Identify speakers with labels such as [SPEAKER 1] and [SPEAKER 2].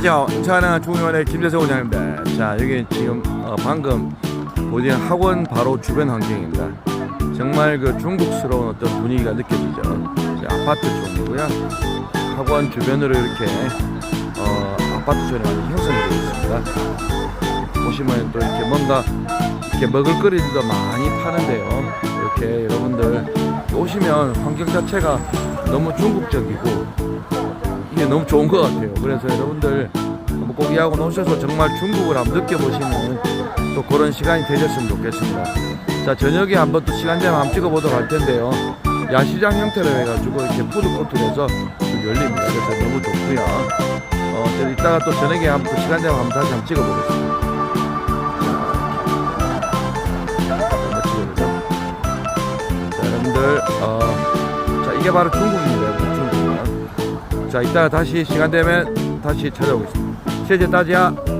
[SPEAKER 1] 자, 인천하나 중의원의 김재석 원장입니다. 자, 여기 지금 어, 방금 보신 학원 바로 주변 환경입니다. 정말 그 중국스러운 어떤 분위기가 느껴지죠. 자, 아파트 쪽이고요. 학원 주변으로 이렇게 어, 아파트촌이 많이 형성이 되어 있습니다. 보시면 또 이렇게 뭔가 이렇게 먹을거리들도 많이 파는데요. 이렇게 여러분들 오시면 환경 자체가 너무 중국적이고 너무 좋은 것 같아요. 그래서 여러분들 꼭 이하고 오셔서 정말 중국을 한번 느껴보시는 또 그런 시간이 되셨으면 좋겠습니다. 자, 저녁에 한번 또 시간 되면 한번 찍어보도록 할 텐데요. 야시장 형태로 해가지고 이렇게 좀 열립니다. 그래서 너무 좋고요. 어, 저 이따가 또 저녁에 한번 또 시간 되면 한번 다시 한번 찍어보겠습니다. 자, 여러분들, 어, 자, 이게 바로 중국입니다. 중국. 자, 이따가 다시 시간 되면 다시 찾아오겠습니다.谢谢大家。